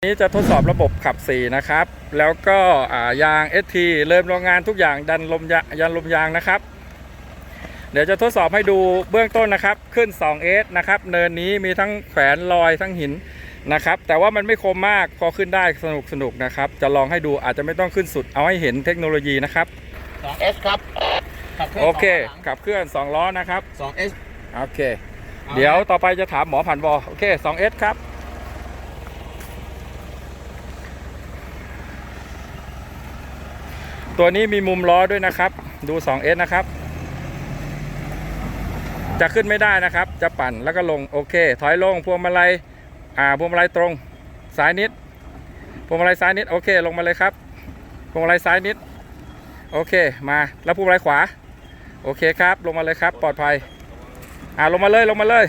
นี้จะทดสอบระบบขับ 4 นะครับ แล้วก็อ่ายาง ST เริ่มโรงงานทุกอย่างดันลมยายันลมยางนะครับ เดี๋ยวจะทดสอบให้ดูเบื้องต้นนะครับ ขึ้น 2S นะครับ เนินนี้มีทั้งแขวนลอยทั้งหินนะครับ แต่ว่ามันไม่คมมากพอขึ้นได้สนุกสนุกนะครับ จะลองให้ดูอาจจะไม่ต้องขึ้นสุดเอาให้เห็นเทคโนโลยีนะครับ 2S ครับขับเคลื่อนโอเคสงล้ขับเคลื่อน 2 ล้อนะครับอหลัง 2S โอเค เดี๋ยวต่อไปจะถามหมอผ่านบอโอเค 2S ครับ ตัวนี้มีมุมล้อด้วยนะครับ ดู 2S นะครับ จะขึ้นไม่ได้นะครับ จะปั่นแล้วก็ลงโอเค ถอยลงพวงมาลัยอ่าพวงมาลัยตรงซ้ายนิดพวงมาลัยซ้ายนิดโอเค ลงมาเลยครับพวงมาลัยซ้ายนิด โอเคมาแล้วพวงมาลัยขวา โอเคครับ ลงมาเลยครับ ปลอดภัยอ่าลงมาเลยลงมาเลย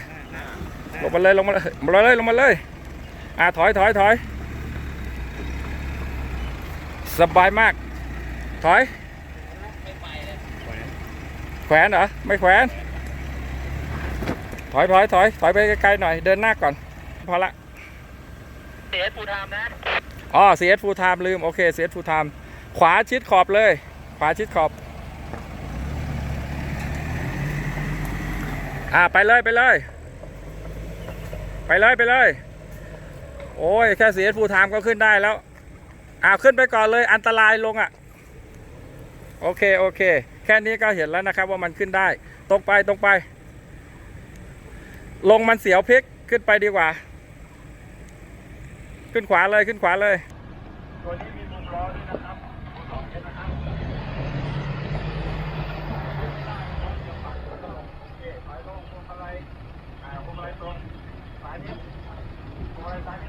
ลงมาเลยลงมาเลยลงมาเลยลงมาเลยอ่าถอยถอยถอยสบายมาก ถอยแขวนเหรอ ไม่แขวน ถอยถอยถอยถอยไปไกลๆหน่อย เดินหน้าก่อน พอละเสียฟูทามนะอ๋อ CS full time ลืม โอเค CS full time ขวาชิดขอบเลย ขวาชิดขอบ อ่าไปเลยไปเลย ไปเลยไปเลย โอ้ย แค่ CS full time ก็ขึ้นได้แล้ว อ่าขึ้นไปก่อนเลย อันตรายลงอะ โอเคโอเค แค่นี้ก็เห็นแล้วนะครับว่ามันขึ้นได้ ตรงไปตรงไป ลงมันเสียวพลิกขึ้นไปดีกว่า ขึ้นขวาเลยขึ้นขวาเลยตัวนี้มีมุมล้อด้วยนะครับสองเนะครับ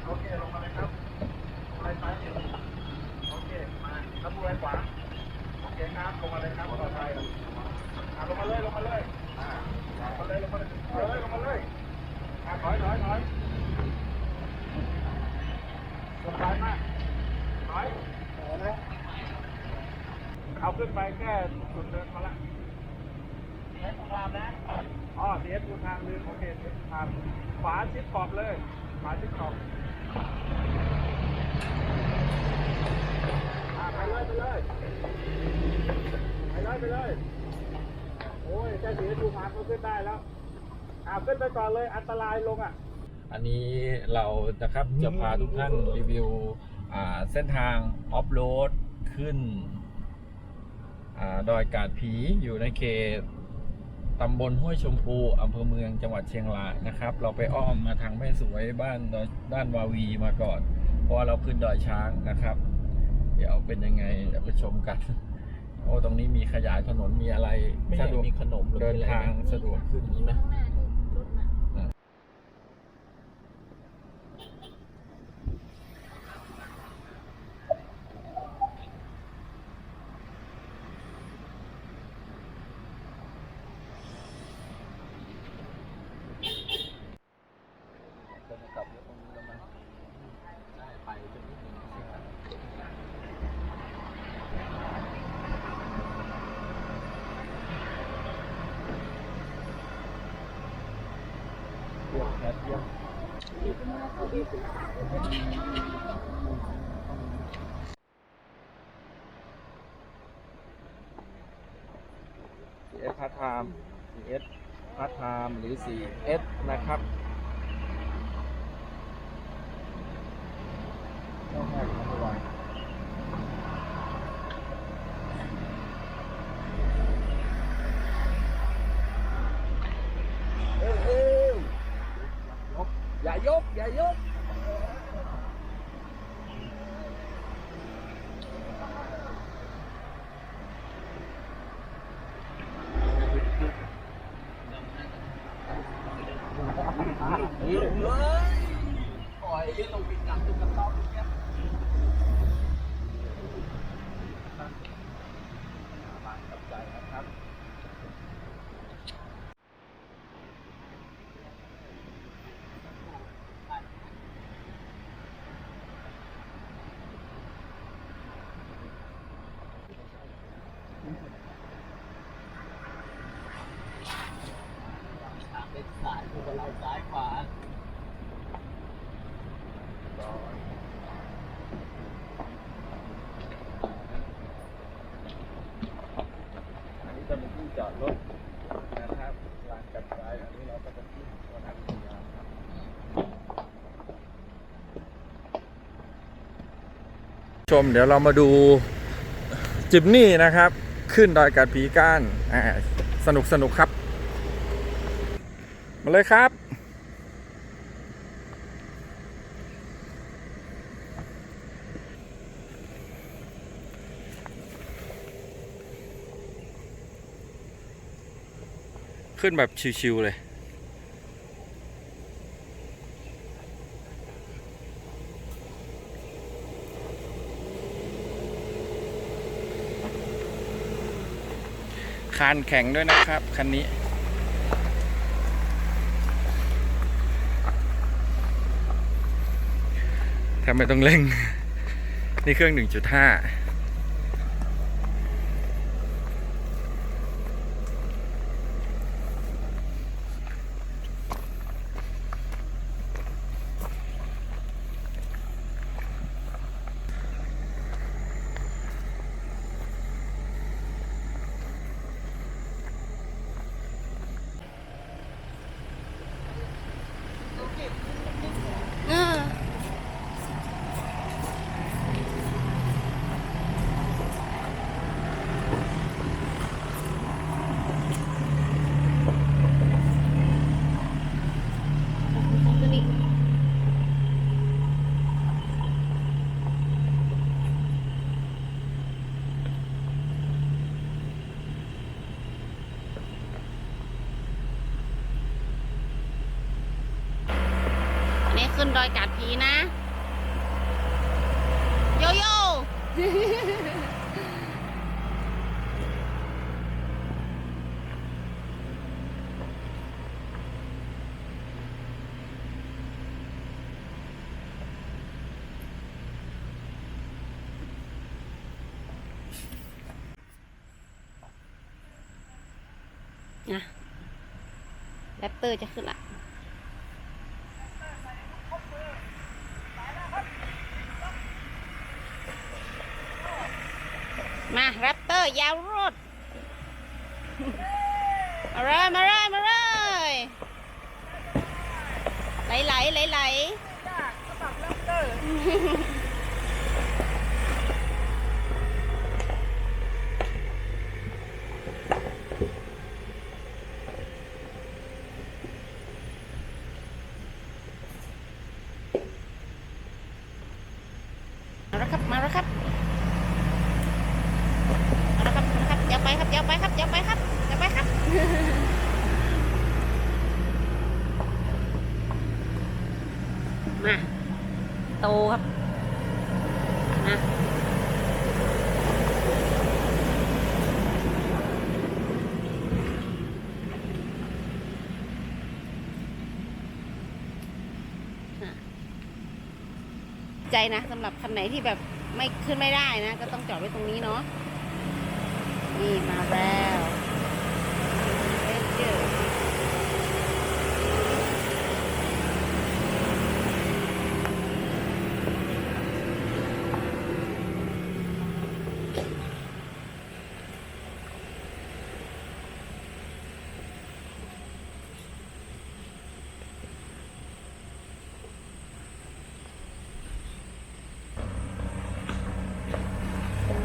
โอเคมาเลยครับวนขวา คครับลงมาเลยครับปลอดภัยลงมาเลยลงมาเลยลงมาเลยลงมาเลยเลยลงมาเลยถอยถอยถอยสบายมากถอยเอาขึ้นไปแค่สุดเดินมาละเสียฟูทามนะอ๋อเสียทูทางลืมโอเคเสียทูทางขวาชิดขอบเลยขวาชิดขอบไปเลยไปเลย เลยไปเลยโอ้ยแค่เสียทูทาก็ขึ้นได้แล้วอ่าขึ้นไปก่อนเลยอันตรายลงอะ อันนี้เรานะครับจะพาทุกท่านรีวิวเส้นทางออฟโรดขึ้นอดอยกาดผีอยู่ในเขตตำบลห้วยชมพูอำเภอเมืองจังหวัดเชียงรายนะครับ เราไปอ้อมมาทางแม่สวยบ้านดอยบ้านวาวีมาก่อน เพราะเราขึ้นดอยช้างนะครับ เดี๋ยวเป็นยังไงเดี๋ยวไปชมกัน โอ้ตรงนี้มีขยายถนนมีอะไรไม่สะเห็นดวกมีขนมหรือเดินมีอะไรทางสะดวกขึ้นนี่ไหม 4S part time 4S part time หรือ 4S นะครับ ชม เดี๋ยวเรามาดูจิมนี่นะครับ ขึ้นดอยกัดผีก้านสนุกสนุกครับ มาเลยครับขึ้นแบบชิวๆเลย คานแข็งด้วยนะครับคันนี้ ทำไมต้องเร่ง นี่เครื่อง 1.5 ขึ้นดอยกาดผีนะ โยโย่นะแรปเตอร์จะขึ้นละ แรปเตอร์ยาวรดมาเลยมาเลยมาเลยไหลไหลไหลไหลมาแล้วครับ มาแล้วครับ เอาละครับเอาละ ครับย่าไปครับอย่าไปครับอย่าไปครับอย่าไปครับมาโตครับมาอะใจนะสำหรับคันไหนที่แบบไม่ขึ้นไม่ได้นะ ก็ต้องจอดไว้ตรงนี้เนาะีมาแล้วเรนเจอร์มา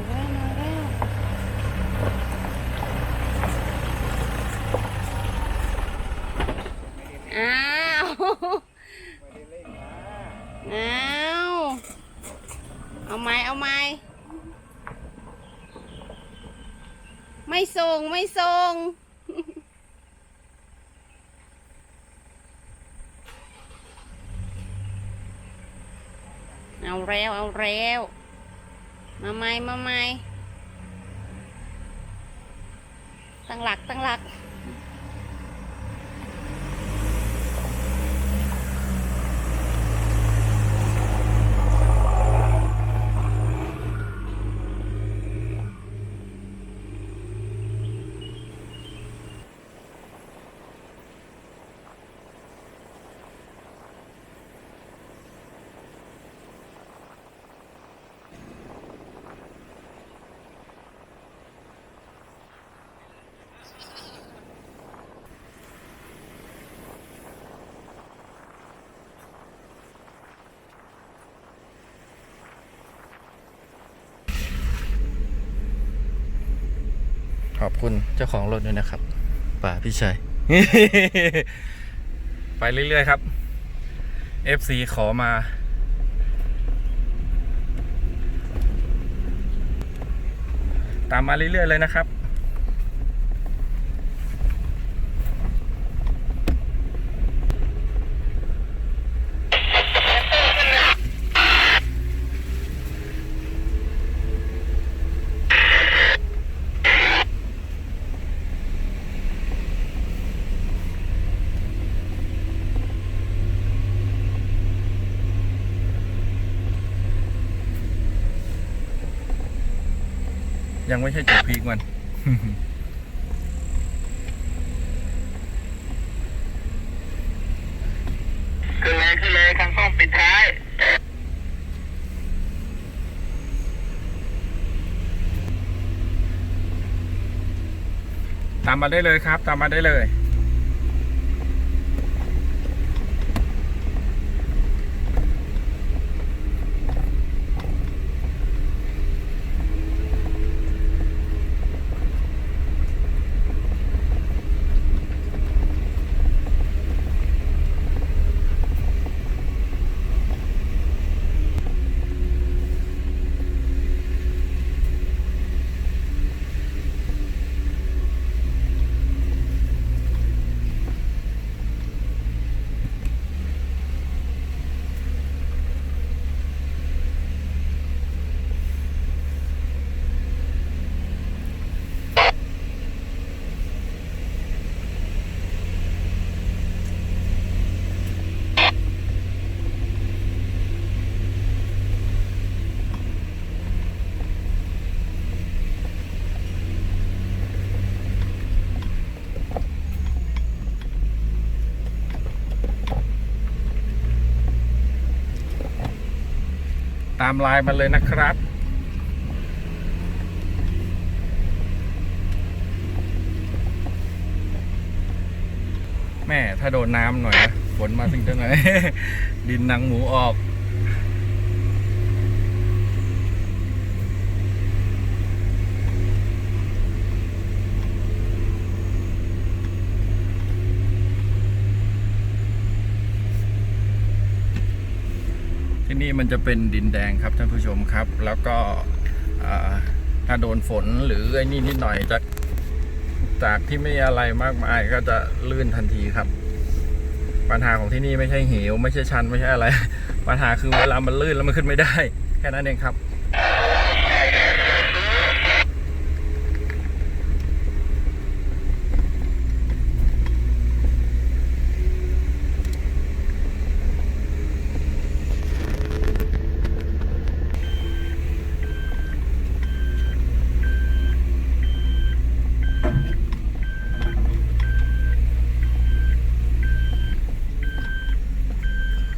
แล้วมาแล้วอ้าวอ้าวเอาไม้เอาไม้ไม่ ส่งไม่ส่ง เอาแล้วเอาแล้ว มาใหม่มาใหม่ตั้งหลักตั้งหลัก อบคุณเจ้าของรถด้วยนะครับป่าพี่ชัย ไปเรื่อยๆครับ FC ขอมาตามมาเรื่อยๆเลยนะครับ ยังไม่ใช่จุดพีคมัน ขึ้นเลยขึ้นเลยคันส้มปิดท้าย ตามมาได้เลยครับ ตามมาได้เลยามไลน์มาเลยนะครับ แม่ถ้าโดนน้ำหน่อยนะฝนมาถึงจังไหนดินนังหมูออก นี่มันจะเป็นดินแดงครับท่านผู้ชมครับ แล้วก็ถ้าโดนฝนหรือไอ้นี่นิดหน่อยจะจากที่ไม่อะไรมากมายก็จะลื่นทันทีครับ ปัญหาของที่นี่ไม่ใช่เหวไม่ใช่ชันไม่ใช่อะไร ปัญหาคือเวลามันลื่นแล้วมันขึ้นไม่ได้ แค่นั้นเองครับ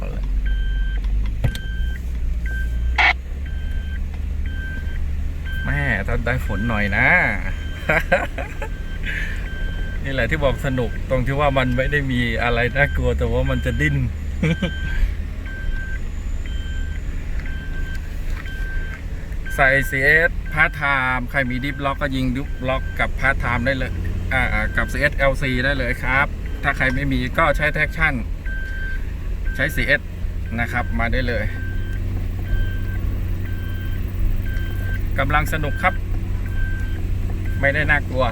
เอาเลยแม่ถ้า ได้ฝนหน่อยนะ นี่แหละที่บอกสนุกตรงที่ว่ามันไม่ได้มีอะไรน่ากลัวแต่ว่ามันจะดิ้นใส่ CS พาร์ทไทม์ใครมีดิฟล็อกก็ยิงดิฟล็อกกับพาร์ทไทม์ได้เลย อ่าอ่ากับ CS LC ได้เลยครับ ถ้าใครไม่มีก็ใช้แท็กชั่น ใช้ CS นะครับมาได้เลยกำลังสนุกครับ ไม่ได้น่ากลัว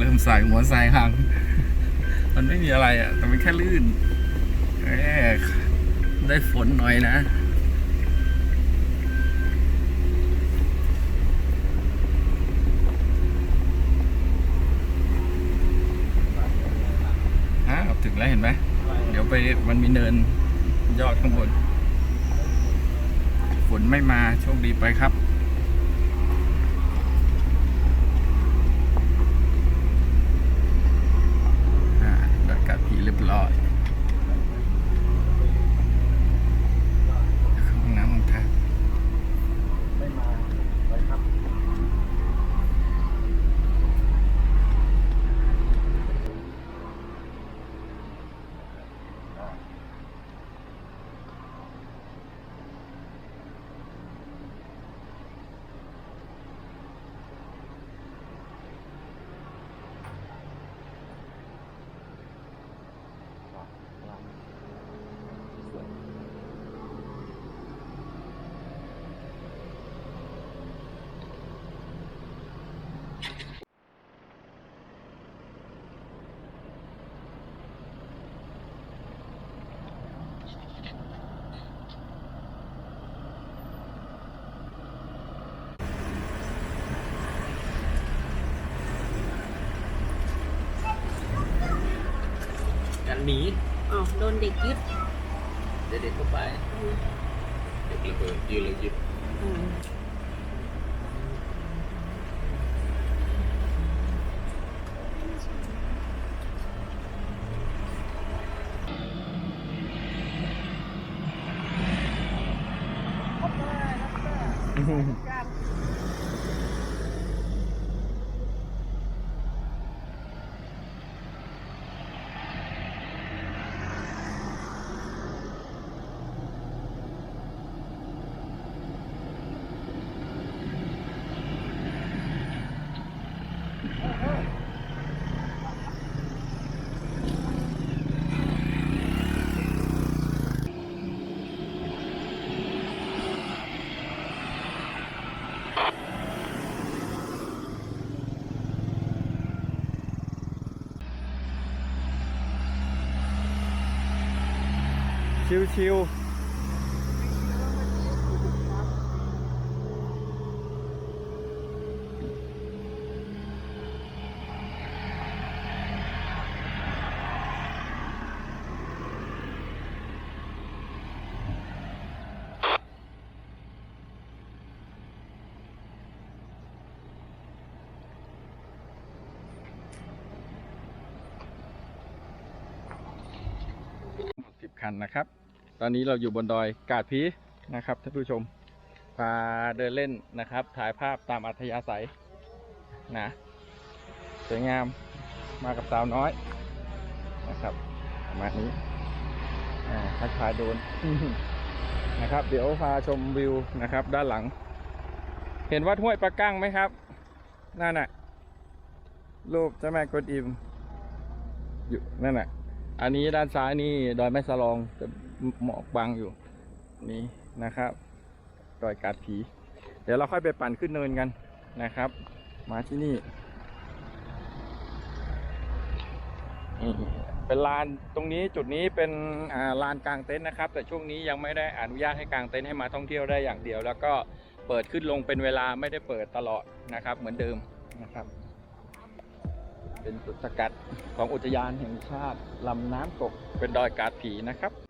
เริ่มใส่หัวใส่หางมันไม่มีอะไรอะ แต่มันแค่ลื่นแหมได้ฝนหน่อยนะ ถึงแล้วเห็นไหม เดี๋ยวไปมันมีเนินยอดข้างบน ฝนไม่มาโชคดีไปครับ อ่าดักกาผีเรียบร้อยเข้าห้องน้ำห้องท่าไม่มาไปครับ อ หนีอ๋อโดนเด็กยึดเด็กๆก็ไปเด็กเลยยืนเลยยึดอืม ชิวๆสิบคันนะครับ ตอนนี้เราอยู่บนดอยกาดพีนะครับท่านผู้ชม พาเดินเล่นนะครับ ถ่ายภาพตามอัธยาศัยนะสวยงามมากับสาวน้อยนะครับประมาณนี้ทักทายโดนนะครับ เดี๋ยวพาชมวิวนะครับ ด้านหลัง เห็นวัดห้วยปลากั้งไหมครับนั่นน่ะรูปเจ้าแม่กวนอิมอยู่นั่นน่ะ อันนี้ด้านซ้ายนี่ดอยแม่สลองจะ หมอกบังอยู่ นี่นะครับดอยกาดผี เดี๋ยวเราค่อยไปปั่นขึ้นเนินกันนะครับ มาที่นี่เป็นลานตรงนี้จุดนี้เป็นลานกลางเต็นท์นะครับ แต่ช่วงนี้ยังไม่ได้อนุญาตให้กางเต็นท์ให้มาท่องเที่ยวได้อย่างเดียว แล้วก็เปิดขึ้นลงเป็นเวลาไม่ได้เปิดตลอดนะครับ เหมือนเดิมนะครับ เป็นจุดสกัดของอุทยานแห่งชาติลำน้ำกกเป็นดอยกาดผีนะครับ